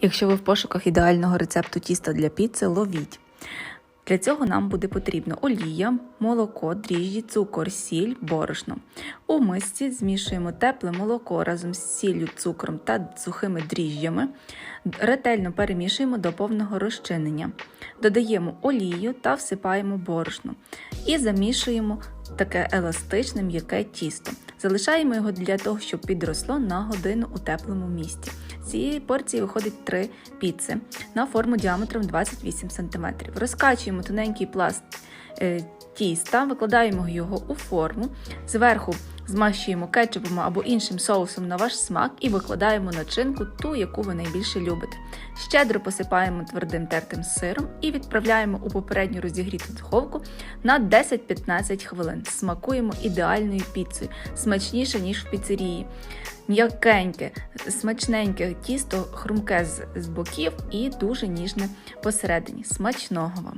Якщо ви в пошуках ідеального рецепту тіста для піци, ловіть. Для цього нам буде потрібно олія, молоко, дріжджі, цукор, сіль, борошно. У мисці змішуємо тепле молоко разом з сіллю, цукром та сухими дріжджами. Ретельно перемішуємо до повного розчинення. Додаємо олію та всипаємо борошно. І замішуємо таке еластичне м'яке тісто. Залишаємо його для того, щоб підросло на годину у теплому місці. Цієї порції виходить 3 піци на форму діаметром 28 см. Розкачуємо тоненький пласт е, тіста, викладаємо його у форму, зверху змащуємо кетчупом або іншим соусом на ваш смак і викладаємо начинку, ту, яку ви найбільше любите. Щедро посипаємо твердим тертим сиром і відправляємо у попередньо розігріту духовку на 10-15 хвилин. Смакуємо ідеальною піцею, смачніше, ніж в піцерії. М'якеньке, смачненьке тісто, хрумке з, боків і дуже ніжне посередині. Смачного вам!